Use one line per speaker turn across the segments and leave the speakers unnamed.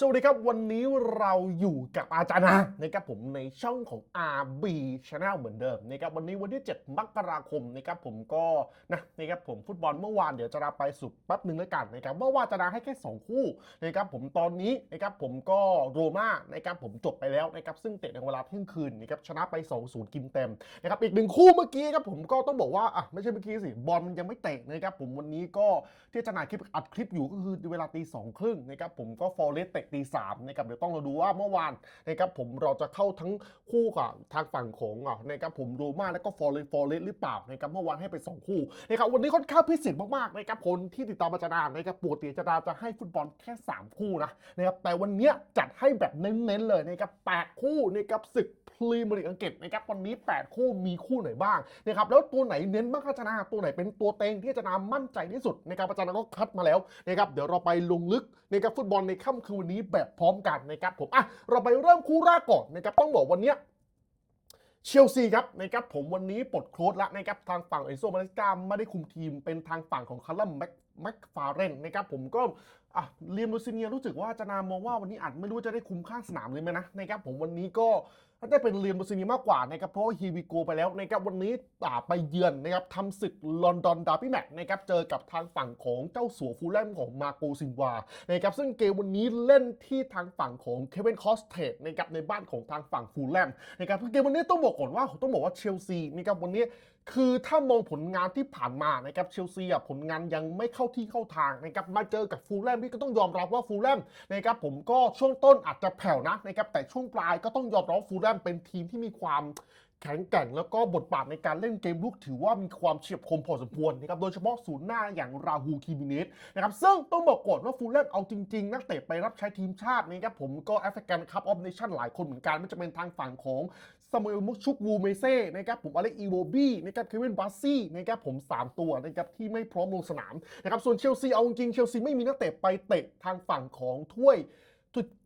สวัสดีครับ วันนี้เราอยู่กับอาจารย์นะนะครับผมในช่องของ RB Channel เหมือนเดิมนะครับวันนี้วันที่ 7 มกราคมนะครับผมก็นะนะครับผมฟุตบอลเมื่อวานเดี๋ยวจะราไปสุดแป๊บหนึ่งแล้วกันนะครับเมื่อวานจะราให้แค่ 2 คู่นะครับผมตอนนี้นะครับผมก็โรม่านะครับผมจบไปแล้วนะครับซึ่งเตะในเวลาเที่ยงคืนนะครับชนะไป 2-0 กินเต็มนะครับอีกหนึ่งคู่เมื่อกี้ครับผมก็ต้องบอกว่าอะไม่ใช่เมื่อกี้สิบอลมันยังไม่เตะนะครับผมวันนี้ก็ที่จะนายคลิปอัดคลิปอยู่ก็คือเวลาตีสองครึ่งนะครับผมก็ฟอร์เรสเตะตีสามนะครับเดี๋ยวต้องเราดูว่าเมื่อวานนะครับผมเราจะเข้าทั้งคู่กับทางฝั่งของอะนะครับผมโรม่าแล้วก็ฟอร์เรสฟอร์เรสหรือเปล่านะครับเมื่อวานให้ไปสองคู่นะครับวันนี้ค่อนข้างพิเศษมากๆนะครับคนที่ติดตามอาจารย์นะครับปกติอาจารย์จะให้ฟุตบอลแค่สามคู่นะนะครับแต่วันนี้จัดให้แบบเน้นๆเลยนะครับแปดคู่นะครับศึกพรีเมียร์ลีกอังกฤษนะครับวันนี้ 8 คู่มีคู่ไหนบ้างนะครับแล้วตัวไหนเน้นบ้างอาจารย์ตัวไหนเป็นตัวเต็งที่อาจารย์มั่นใจที่สุดนะครับอาจารย์ก็คัดมาแล้วนะครับเดี๋ยวเราไปลงลึกนะครับฟุตบอลในค่ำคืนวันนี้แบบพร้อมกันนะครับผมอะเราไปเริ่มคู่แรกก่อนนะครับต้องบอกวันเนี้ยเชลซีครับนะครับผมวันนี้ปลดโค้ดแล้วนะครับทางฝั่งเอโซมาเลสกาไม่ได้คุมทีมเป็นทางฝั่งของคาร์ลัมแม็กแม็กฟาเรนนะครับผมก็อะเรียมลูซิเนียรู้สึกว่าจะนามองว่าวันนี้อาจไม่รู้จะได้คุมข้างสนามเลยไหมนะนะครับผมวันนี้ก็ได้เป็นเรียมลูซินีมากกว่านะครับเพราะว่าฮีวิโกไปแล้วนะครับวันนี้อ่าไปเยือนนะครับทำศึกลอนดอนดาร์บี้แมตช์นะครับเจอกับทางฝั่งของเจ้าสัวฟูลแลมของมาโกซินวานะครับซึ่งเกมวันนี้เล่นที่ทางฝั่งของเควินคอสเทดนะครับในบ้านของทางฝั่งฟูลแลมนะครับเกมวันนี้ต้องบอกก่อนว่าต้องบอกว่าเชลซีนะครับวันนี้คือถ้ามองผลงานที่ผ่านมานะครับเชลซีอะผลงานยังไม่เข้าที่เข้าทางนะครับมาเจอกับฟูลแลมที่ก็ต้องยอมรับว่าฟูลแลมนะครับผมก็ช่วงต้นอาจจะแผ่วนะนะครับแต่ช่วงปลายก็ต้องยอมรับฟูลแลมเป็นทีมที่มีความแข็งแกร่งแล้วก็บทบาทในการเล่นเกมลุกถือว่ามีความเฉียบคมพอสมควรนะครับ โดยเฉพาะศูนย์หน้าอย่างราฮูคิมิเนสนะครับ ซึ่งต้องบอกก่อนว่าฟูลแลมเอาจริง ๆ นักเตะไปรับใช้ทีมชาตินะครับ ผมก็แอฟริกันคัพออฟเนชั่นหลายคนเหมือนกันไม่จะเป็นทางฝั่งของซามูเอลมุกชุกวูเมเซ่นะครับผมอเล็กอีโวบี้นะครับเควินบาซี่นะครับผม 3 ตัวนะครับที่ไม่พร้อมลงสนามนะครับส่วนเชลซีเอาจริงเชลซีไม่มีนักเตะไปเตะทางฝั่งของถ้วย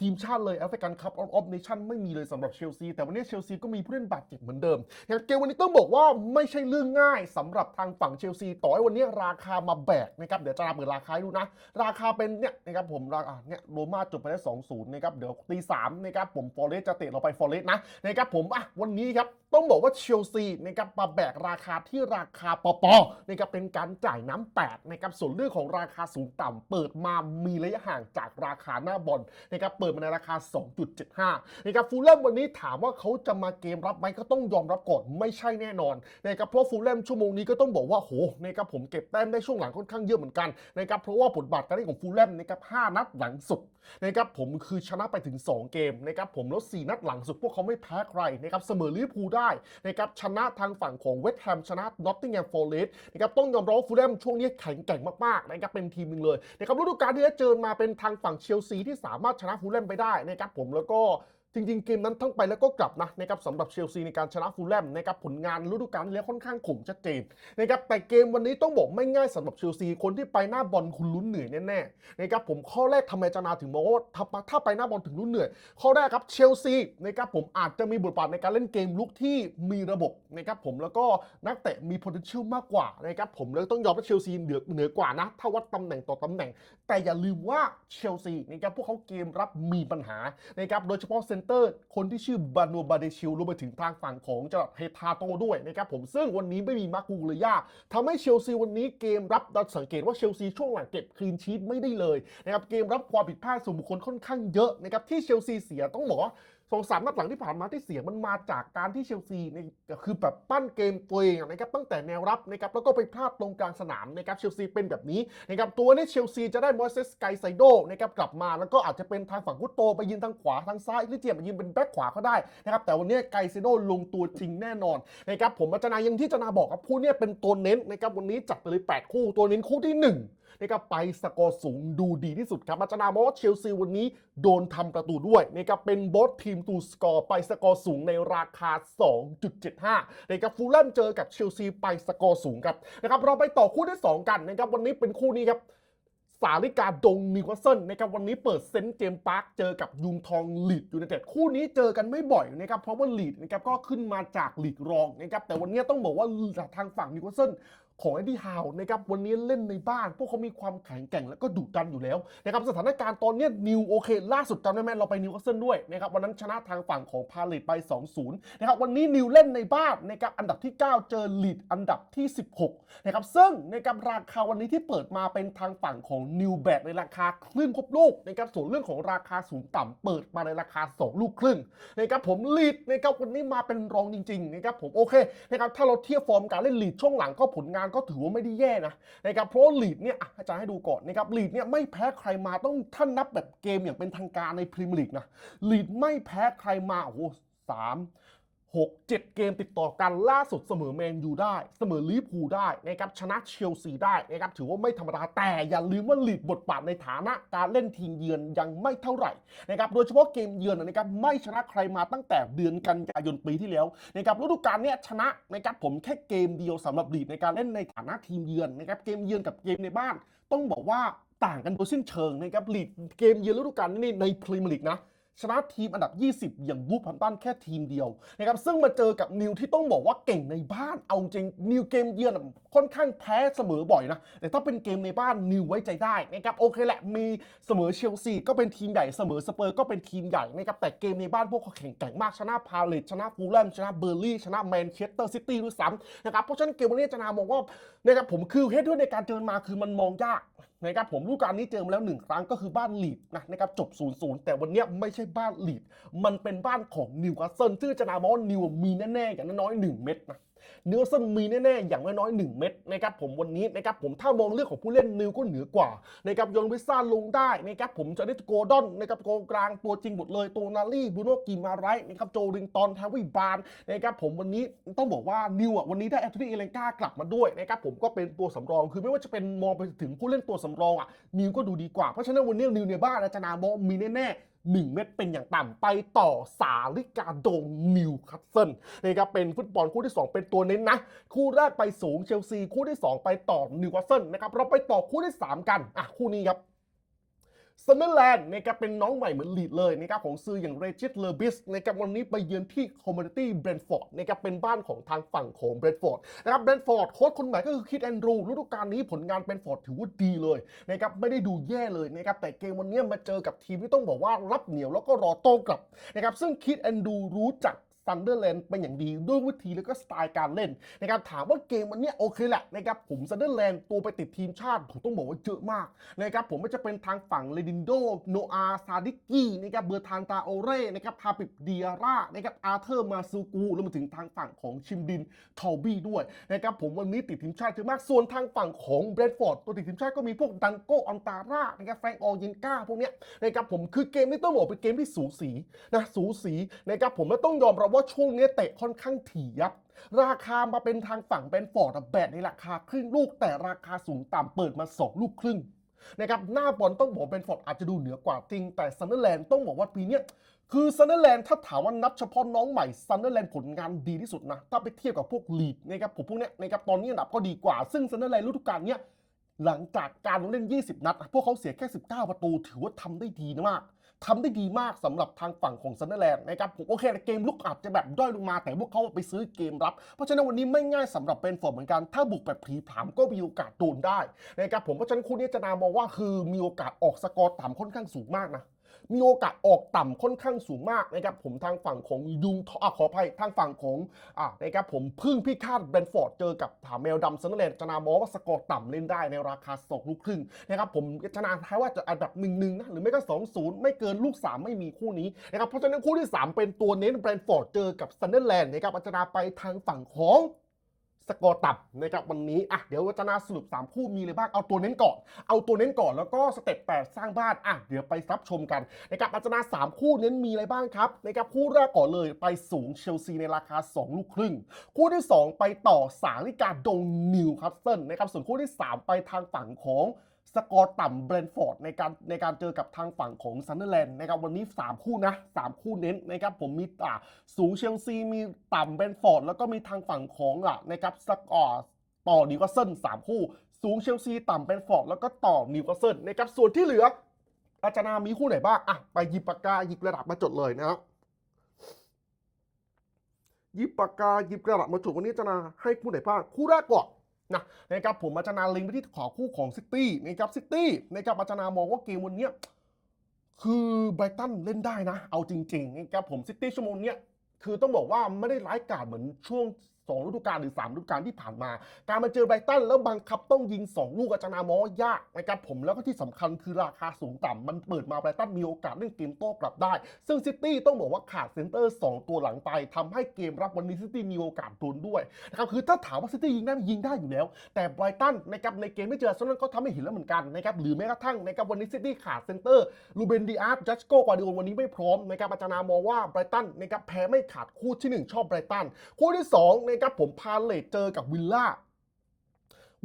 ทีมชาติเลยแอฟริกันคัพออฟเนชั่นไม่มีเลยสำหรับเชลซีแต่วันนี้เชลซีก็มีผู้เล่นบาดเจ็บเหมือนเดิมอย่างเกมวันนี้ต้องบอกว่าไม่ใช่เรื่องง่ายสำหรับทางฝั่งเชลซีต่อให้วันนี้ราคามาแบกนะครับเดี๋ยวจะราเปิดราคาให้ดูนะ ราคาเป็นเนี่ยนะครับผมราคาเนี่ยโรม่าจบไปได้2 0นะครับเดี๋ยวตีสามนะครับผมฟอร์เรสจะเตะเราไปฟอร์เรสนะนะครับผมอะวันนี้ครับต้องบอกว่าเชลซีนะครับมาแบกราคาที่ราคาปอปอนะครับเป็นการจ่ายน้ำแปดนะครับส่วนเรื่องของราคาสูงต่ำเปิดมามีระยะห่างจากราคาหน้าบอลนะครับเปิดมาในราคา 2.75นะครับฟูลแลมวันนี้ถามว่าเขาจะมาเกมรับไหมก็ต้องยอมรับก่อนไม่ใช่แน่นอนนะครับเพราะฟูลแลมชั่วโมงนี้ก็ต้องบอกว่าโหนะครับผมเก็บแต้มได้ช่วงหลังค่อนข้างเยอะเหมือนกันนะครับเพราะว่าบทบาทการเล่นของฟูลแลมนะครับ5นัดหลังสุดนะครับผมคือชนะไปถึง 2 เกมนะครับผมแล้ว 4 นัดหลังสุดพวกเขาไม่แพ้ใครนะครับเสมอลิเวอร์พูลได้นะครับชนะทางฝั่งของเวสต์แฮมชนะนอตติงแฮมฟอร์เรสต์นะครับต้องยอมรับฟูลแลมช่วงนี้แข็งแกร่งมากๆนะครับเป็นทีมหนึ่งเลยนะครับฤดูกาลที่แล้วเจอมาเป็นทางฝั่งเชลซีที่สามารถชนะฟูลแลมไปได้นะครับผมแล้วก็ จริงๆ เกมนั้นทั้งไปแล้วก็กลับนะนะครับสำหรับเชลซีในการชนะฟูลแลมนะครับผลงานฤดูกาลที่แล้วค่อนข้างขมชัดเจนนะครับแต่เกมวันนี้ต้องบอกไม่ง่ายสำหรับเชลซีคนที่ไปหน้าบอลคุณลุ้นเหนื่อยแน่ๆนะครับผมข้อแรกทำไมจานาถึงมองว่าถ้าไปหน้าบอลถึงลุ้นเหนื่อย ข้อแรกครับเชลซีนะครับผมอาจจะมีบทบาทในการเล่นเกมลุกที่มีระบบนะครับผมแล้วก็นักเตะมี potential มากกว่านะครับผมเลยต้องยอมว่าเชลซีเหนือเหนือกว่านะถ้าวัดตำแหน่งต่อตำแหน่ง แต่อย่าลืมว่าเชลซีนะครับพวกเขาเกมรับมีปัญหานะครับโดยเฉพาะเซนเตอร์ คนที่ชื่อบานูบาเดชิลรวมไปถึงทางฝั่งของเจาเฮทาโตด้วยนะครับผมซึ่งวันนี้ไม่มีมาร์กูเลยย่าทำให้เชลซีวันนี้เกมรับเราสังเกตว่าเชลซีช่วงหลังเก็บคลีนชีตไม่ได้เลยนะครับเกมรับความผิดพลาดส่วนบุคคลค่อนข้างเยอะนะครับที่เชลซีเสียต้องบอกว่า สองสามนัดหลังที่ผ่านมาที่เสียงมันมาจากการที่เชลซีเนี่ยคือแบบปั้นเกมตัวเองนะครับตั้งแต่แนวรับนะครับแล้วก็ไปพลาดตรงกลางสนามนะครับเชลซีเป็นแบบนี้นะครับตัวนี้เชลซีจะได้มอสเซสไกไซโดนะครับกลับมาแล้วก็อาจจะเป็นทางฝั่งกุตโตไปยืนทางขวาทางซ้ายหรือเจียมไปยืนเป็นแบ็คขวาก็ได้นะครับแต่วันนี้ไกไซโดลงตัวจริงแน่นอนนะครับผมอาจารย์ยังที่จนาบอกครับผู้เนี่ยเป็นตัวเน้นนะครับวันนี้จัดไปเลย8คู่ตัวเน้นคู่ที่ห นึ่งนะครับไปสกอร์สูงดูดีที่สุดครับอาจารย์มองว่าเชลซีวันนี้โดนทำประตูด้วยนะครับเป็นบอสทีมตูสกอร์ไปสกอร์สูงในราคา 2.75นะครับฟูลแลมเจอกับเชลซีไปสกอร์สูงครับนะครับเราไปต่อคู่ที่ 2 กันนะครับวันนี้เป็นคู่นี้ครับสาริกาดงนิวคาสเซิลนะครับวันนี้เปิดเซนต์เจมส์พาร์คเจอกับยุงทองลีดยูไนเต็ดคู่นี้เจอกันไม่บ่อยนะครับเพราะว่าลีดนะครับก็ขึ้นมาจากลีกรองนะครับแต่วันนี้ต้องบอกว่าทางฝั่งนิวคาสเซิล ของไอ้ที่ฮาวนะครับวันนี้เล่นในบ้าน พวกเขามีความแข็งแกร่งแล้วก็ดุดันอยู่แล้วนะครับสถานการณ์ตอนนี้นิวโอเค ล่าสุดจำได้ไหมเราไปนิวคาสเซิลด้วยนะครับวันนั้นชนะทางฝั่งของพาเลตไป 2-0นะครับวันนี้นิวเล่นในบ้านนะครับอันดับที่ 9 เจอลีดอันดับที่ 16นะครับซึ่งนะครับราคาวันนี้ที่เปิดมาเป็นทางฝั่งของนิวแบกในราคาครึ่งครบลูกนะครับส่วนเรื่องของราคาสูงต่ำเปิดมาในราคา 2 ลูกครึ่งนะครับผมลีดนะครับวันนี้มาเป็นรองจริงๆนะครับผมโอเคนะครับถ้าเราเทียบฟอร์มการเล่นลีดช่วงหลังก็ผลงานก็ถือว่าไม่ได้แย่นะนะครับเพราะลีดเนี่ยอาจารย์ให้ดูก่อนนะครับลีดเนี่ยไม่แพ้ใครมาต้องท่านนับแบบเกมอย่างเป็นทางการในพรีเมียร์ลีกนะลีดไม่แพ้ใครมาโอ้โหสาม 6 7 เกมติดต่อกันล่าสุดเสมอแมนยูได้ เสมอลิเวอร์พูลได้นะครับชนะเชลซีได้นะครับถือว่าไม่ธรรมดาแต่อย่าลืมว่าลีดบทบาทในฐานะการเล่นทีมเยือนยังไม่เท่าไหร่นะครับโดยเฉพาะเกมเยือนนะครับไม่ชนะใครมาตั้งแต่เดือนกันยายนปีที่แล้วนะครับฤดูกาลเนี้ยชนะนะครับผมแค่เกมเดียวสำหรับลีดในการเล่นในฐานะทีมเยือนนะครับเกมเยือนกับเกมในบ้าน ต้องบอกว่าต่างกันโดยสิ้นเชิงนะครับลีดเกมเยือนฤดูกาลนี้ในพรีเมียร์ลีกนะ ชนะทีมอันดับ 20 อย่างบูฟแฮมตันแค่ทีมเดียวนะครับซึ่งมาเจอกับนิวที่ต้องบอกว่าเก่งในบ้านเอาจริงนิวเกมเยือนค่อนข้างแพ้เสมอบ่อยนะ แต่ถ้าเป็นเกมในบ้านนิวไว้ใจได้นะครับโอเคแหละมีเสมอเชลซีก็เป็นทีมใหญ่เสมอสเปอร์ก็เป็นทีมใหญ่นะครับแต่เกมในบ้านพวกเขาแข็งแกร่งมากชนะพาเลตชนะฟูลแลมชนะเบอร์ลี่ชนะแมนเชสเตอร์ซิตี้ด้วยซ้ำนะครับเพราะฉะนั้นเกมวันนี้จารย์นามองว่านะครับผมคือเฮดด้วยในการเจอมาคือมันมองยาก นะครับผมลูกการนี้เจอมาแล้วหนึ่งครั้งก็คือบ้านลีดนะนะครับจบ 0-0 แต่วันนี้ไม่ใช่บ้านลีด มันเป็นบ้านของนิวคาสเซิลซึ่งจะนามอนนิวมีแน่ๆอย่างน้อยๆ1เม็ดนะ นิวคาสเซิลมีแน่ๆ อย่างน้อยๆ 1 เม็ดนะครับผมวันนี้นะครับผมถ้ามองเรื่องของผู้เล่นนิวก็เหนือกว่านะครับยอนวิซ่าลงได้นะครับผมจะได้โกดอนนะครับโกงกลางตัวจริงหมดเลยตัวนาลี่บูโนกิมาไรนะครับโจริงตอนแทวิบานนะครับผมวันนี้ต้องบอกว่านิวอะวันนี้ได้แอนโทนีเอเลนกากลับมาด้วยนะครับผมก็เป็นตัวสำรองคือไม่ว่าจะเป็นมองไปถึงผู้เล่นตัวสำรองอะนิวก็ดูดีกว่าเพราะฉะนั้นวันนี้นิวในบ้านอาจารย์นามองมีแน่ๆ หนึ่งเม็ดเป็นอย่างต่ำไปต่อสาลิกาโดงนิวคาสเซิลนะครับเป็นฟุตบอลคู่ที่ 2 เป็นตัวเน้นนะ คู่แรกไปสูงเชลซี คู่ที่ 2 ไปต่อนิวคาสเซิลนะครับเราไปต่อคู่ที่ 3 กันอะคู่นี้ครับ ซันเดอร์แลนด์นะครับเป็นน้องใหม่เหมือนลีดเลยนะครับของซื้ออย่างเรจิตเลอร์บิสนะครับวันนี้ไปเยือนที่คอมมูนิตี้เบรนฟอร์ดนะครับเป็นบ้านของทางฝั่งของเบรนฟอร์ดนะครับเบรนฟอร์ดโค้ชคนใหม่ก็คือคิดแอนดรูฤดูกาลนี้ผลงานเบรนฟอร์ดถือว่าดีเลยนะครับไม่ได้ดูแย่เลยนะครับแต่เกมวันนี้มาเจอกับทีมที่ต้องบอกว่ารับเหนียวแล้วก็รอโต้กลับนะครับซึ่งคิดแอนดรูรู้จัก ซันเดอร์แลนด์เป็นอย่างดีด้วยวิธีแล้วก็สไตล์การเล่นนะครับถามว่าเกมวันเนี้ยโอเคแหละนะครับผมซันเดอร์แลนด์ตัวไปติดทีมชาติ ผมต้องบอกว่าเยอะมากนะครับผมไม่จะเป็นทางฝั่งเลดินโดโนอาซาดิกี้นะครับเบอร์ทานตาโอเร่นะครับพาปิบเดียร่านะครับอาร์เธอร์มาซูกูรวมถึงทางฝั่งของชิมดินทอบี้ด้วยนะครับผมวันนี้ติดทีมชาติเยอะมากส่วนทางฝั่งของเบรดฟอร์ดตัวติดทีมชาติก็มีพวกดังโกอันตาร่านะครับแฟรงก์ออเยนกาพวกเนี้ยนะครับผมคือเกมนี้ต้องบอกเป็นเกมที่สูสีนะสูสีนะครับผมและต้องยอมรับว่าช่วงนี้เตะค่อนข้างถี่ยับ ราคามาเป็นทางฝั่งเบนฟอร์ดอะแบดในราคาครึ่งลูกแต่ราคาสูงต่ำเปิดมา2ลูกครึ่งนะครับหน้าบอลต้องบอกเบนฟอร์ดอาจจะดูเหนือกว่าจริง แต่ซันเดอร์แลนด์ต้องบอกว่าปีนี้คือซันเดอร์แลนด์ถ้าถามว่านับเฉพาะน้องใหม่ซันเดอร์แลนด์ผลงานดีที่สุดนะ ถ้าไปเทียบกับพวกลีดนะครับผมพวกเนี้ยนะครับตอนนี้อันดับก็ดีกว่า ซึ่งซันเดอร์แลนด์ฤดูกาลเนี้ยหลังจากการลงเล่น 20 นัด พวกเขาเสียแค่ 19 ประตู ถือว่าทำได้ดีมาก ทำได้ดีมากสำหรับทางฝั่งของซันเดอร์แลนด์นะครับผมโอเคเกมลุกอาจจะแบบด้อยลงมาแต่พวกเขาไปซื้อเกมรับ เพราะฉะนั้นวันนี้ไม่ง่ายสำหรับเป็นฟอร์ดเหมือนกัน ถ้าบุกแบบผีผามก็มีโอกาสโดนได้นะครับผมเพราะฉะนั้นคู่นี้จะนามองว่าคือมีโอกาสออกสกอร์ต่ำค่อนข้างสูงมากนะ มีโอกาสออกต่ำค่อนข้างสูงมากนะครับผมทางฝั่งของยุงอะขออภัยทางฝั่งของอะนะครับผมพึ่งพิฆาตแบนฟอร์ดเจอกับถาแมวดำซันเดอร์แลนด์จะนามองว่าสกอร์ต่ำเล่นได้ในราคาสองลูกครึ่งนะครับผมจะนาท้ายว่าจะอันดับหนึ่งหนึ่งนะหรือไม่ก็สองศูนย์ไม่เกินลูกสามไม่มีคู่นี้นะครับเพราะฉะนั้นคู่ที่สามเป็นตัวเน้นแบนฟอร์ดเจอกับซันเดอร์แลนด์นะครับอาจารย์ไปทางฝั่งของ สกอร์ต่ำนะครับวันนี้อะเดี๋ยวจะนาสรุป 3 คู่มีอะไรบ้างเอาตัวเน้นก่อน เอาตัวเน้นก่อนแล้วก็สเต็ปดสร้างบ้านอะเดี๋ยวไปรับชมกันนะครับอาจารย์สามคู่เน้นมีอะไรบ้างครับนะครับคู่แรกก่อนเลยไปสูงเชลซีในราคา 2 ลูกครึ่ง คู่ที่ 2 ไปต่อสาลิกาดงนิวคาสเซิลนะครับส่วนคู่ที่ 3 ไปทางฝั่งของ สกอร์ต่ำเบรนฟอร์ดในการในการเจอกับทางฝั่งของซันเดอร์แลนด์นะครับวันนี้ 3 คู่นะ 3 คู่เน้นนะครับผมมีอ่าสูงเชลซีมีต่ำเบรนฟอร์ดแล้วก็มีทางฝั่งของอะนะครับสกอร์ต่อนิวคาสเซิลสามคู่ สูงเชลซีต่ำเบรนฟอร์ดแล้วก็ต่อนิวคาสเซิลนะครับส่วนที่เหลือ อาจารย์นามีคู่ไหนบ้างอะไปหยิบปากกาหยิบกระดาษมาจดเลยนะครับหยิบปากกาหยิบกระดาษมาจดวันนี้อาจารย์นาให้คู่ไหนบ้างคู่แรกก่อน นะนะครับผมอาจารย์นาลิงไปที่ขอคู่ของซิตี้นะครับซิตี้นะครับอาจารย์นามองว่าเกมวันนี้คือไบรตันเล่นได้นะ เอาจริงๆนะครับผมซิตี้ชั่วโมงนี้คือต้องบอกว่าไม่ได้ร้ายกาจเหมือนช่วง สองฤดูกาลหรือ3ฤดูกาลที่ผ่านมา การมาเจอไบรตันแล้วบังคับต้องยิง 2 ลูกอาจารย์นามอยากนะครับผมแล้วก็ที่สำคัญคือราคาสูงต่ำมันเปิดมาไบรตันมีโอกาสเล่นเกมโต้กลับได้ ซึ่งซิตี้ต้องบอกว่าขาดเซนเตอร์ 2 ตัวหลังไปทำให้เกมรับวันนี้ซิตี้มีโอกาสโดนด้วยนะครับคือถ้าถามว่าซิตี้ยิงได้ยิงได้อยู่แล้ว แต่ไบรตันนะครับในเกมไม่เจออาร์เซนก็ทำให้เห็นแล้วเหมือนกันนะครับหรือแม้กระทั่งนะครับวันนี้ซิตี้ขาดเซนเตอร์ลูเบนดิอาร์จัสโกกวาดิโอวันนี้ไม่พร้อมนะครับอาจารย์นามองว่าไบรตันนะครับแพ้ไม่ขาดคู่ที่หนึ่งชอบไบรตันคู่ที่สองนะครับผมพาเลตเจอกับวิลล่า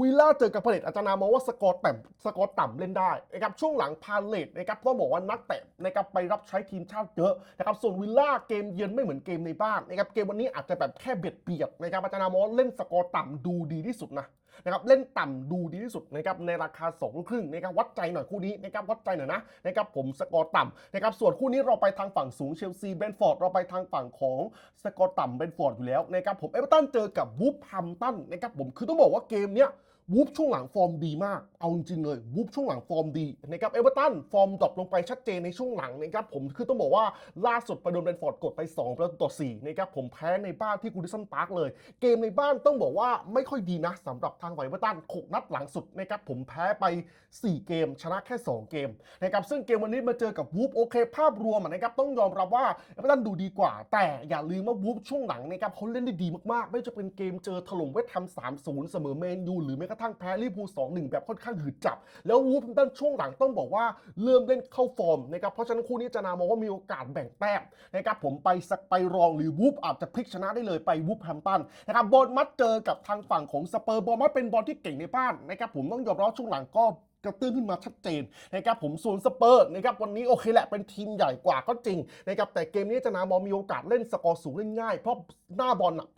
วิลล่าเจอกับพาเลตอาจารย์นามองว่าสกอร์ต่ำสกอร์ต่ำเล่นได้นะครับช่วงหลังพาเลตนะครับต้องบอกว่านักเตะนะครับไปรับใช้ทีมชาติเยอะนะครับส่วนวิลล่าเกมเยือนไม่เหมือนเกมในบ้านนะครับเกมวันนี้อาจจะแบบแค่เบียดเบียดนะครับอาจารย์นามองเล่นสกอร์ต่ำดูดีที่สุดนะนะครับเล่นต่ำดูดีที่สุดนะครับในราคา2ลูกครึ่งนะครับวัดใจหน่อยคู่นี้นะครับวัดใจหน่อยนะนะครับผมสกอร์ต่ำนะครับส่วนคู่นี้เราไปทางฝั่งสูงเชลซีเบนฟอร์ดเราไปทางฝั่งของสกอร์ต่ำเบนฟอร์ดอยู่แล้วนะครับผมเอเวอร์ตันเจอกับวูฟแฮมตันนะครับผมคือต้องบอกว่าเกมเนี้ย วูฟช่วงหลังฟอร์มดีมาก เอาจริงๆเลยวูฟช่วงหลังฟอร์มดีนะครับเอเวอร์ตันฟอร์มดรอปลงไปชัดเจนในช่วงหลังนะครับผมคือต้องบอกว่าล่าสุดไปโดนเบรนฟอร์ดกดไป 2 ประตูต่อ4นะครับผมแพ้ในบ้านที่กูดิสันพาร์คเลย เกมในบ้านต้องบอกว่าไม่ค่อยดีนะสำหรับทางฝ่ายเอเวอร์ตันหกนัดหลังสุดนะครับผมแพ้ไป 4 เกม ชนะแค่ 2 เกมนะครับซึ่งเกมวันนี้มาเจอกับวูฟโอเค ภาพรวมนะครับต้องยอมรับว่าเอเวอร์ตันดูดีกว่า แต่อย่าลืมว่าวูฟช่วงหลังนะครับเขาเล่นได้ดีมากๆ ไม่ว่าจะเป็นเกมเจอถล่มเวสต์แฮม3-0เสมอแมนยูหรือแม้กระทั่งแพ้ลิเวอร์พูล2-1แบบค่อนข้างหืดจับ แล้ววูฟด้านช่วงหลังต้องบอกว่าเริ่มเล่นเข้าฟอร์มนะครับเพราะฉะนั้นคู่นี้จะนามองว่ามีโอกาสแบ่งแต้มนะครับผมไปสักไปรองหรือวูฟอาจจะพลิกชนะได้เลยไปวูฟแฮมตันนะครับบอลมัดเจอกับทางฝั่งของสเปอร์บอลมัดเป็นบอลที่เก่งในบ้านนะครับผมต้องยอมรับช่วงหลังก็กระตื้นขึ้นมาชัดเจนนะครับผมส่วนสเปอร์นะครับวันนี้โอเคแหละเป็นทีมใหญ่กว่าก็จริงนะครับแต่เกมนี้จารย์นามองมีโอกาสเล่นสกอร์สูงเล่นง่ายเพราะหน้าบอลอะ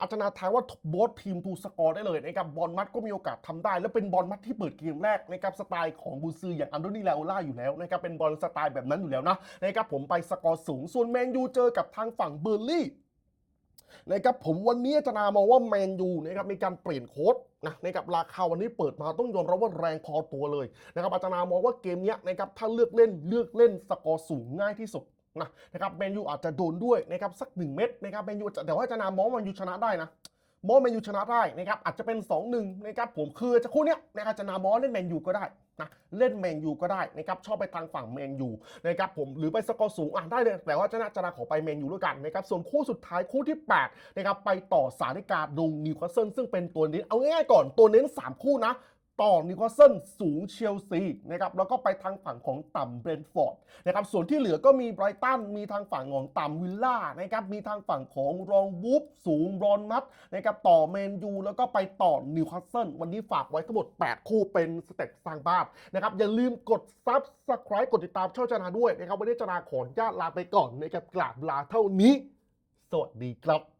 อาจารย์นาทายว่าโบสทีมทูสกอร์ได้เลยนะครับบอลมัดก็มีโอกาสทำได้ แล้วเป็นบอลมัดที่เปิดเกมแรกนะครับสไตล์ของบูซืออย่างอันโดนีแลโอล่าอยู่แล้วนะครับเป็นบอลสไตล์แบบนั้นอยู่แล้วนะนะครับผมไปสกอร์สูง ส่วนแมนยูเจอกับทางฝั่งเบอร์ลี่นะครับผมวันนี้อาจารย์นามองว่าแมนยูนะครับมีการเปลี่ยนโค้ดนะนะครับราคาวันนี้เปิดมาต้องยอมรับว่าแรงพอตัวเลยนะครับอาจารย์นามองว่าเกมเนี้ยนะครับถ้าเลือกเล่นเลือกเล่นสกอร์สูงง่ายที่สุด นะนะครับแมนยูอาจจะโดนด้วยนะครับสักหนึ่งเม็ดนะครับแมนยูจะแต่ว่าจารย์นามองแมนยูชนะได้นะมองแมนยูชนะได้นะครับอาจจะเป็น 2-1นะครับผมคือจะคู่เนี้ยนะครับจารย์นามองเล่นแมนยูก็ได้นะเล่นแมนยูก็ได้นะครับชอบไปทางฝั่งแมนยูนะครับผมหรือไปสกอร์สูงอะได้เลย แต่ว่าจะน่าจะนาขอไปแมนยูด้วยกันนะครับส่วนคู่สุดท้ายคู่ที่8นะครับไปต่อสาริกาดงนิวคาสเซิลซึ่งเป็นตัวเน้นเอาง่ายก่อนตัวเน้น 3 คู่นะ ต่อนิวคาสเซิลสูงเชลซีนะครับแล้วก็ไปทางฝั่งของต่ำเบรนท์ฟอร์ดนะครับส่วนที่เหลือก็มีไบรตันมีทางฝั่งของต่ำวิลล่านะครับมีทางฝั่งของรองวูฟสูงบรอนมัดนะครับต่อแมนยูแล้วก็ไปต่อนิวคาสเซิลวันนี้ฝากไว้ทั้งหมด 8 คู่เป็นสเต็ปสร้างบ้านนะครับอย่าลืมกด Subscribe กดติดตามช่องจนาด้วยนะครับวันนี้จนาขออนุญาตลาไปก่อนนะครับกราบลาเท่านี้ สวัสดีครับ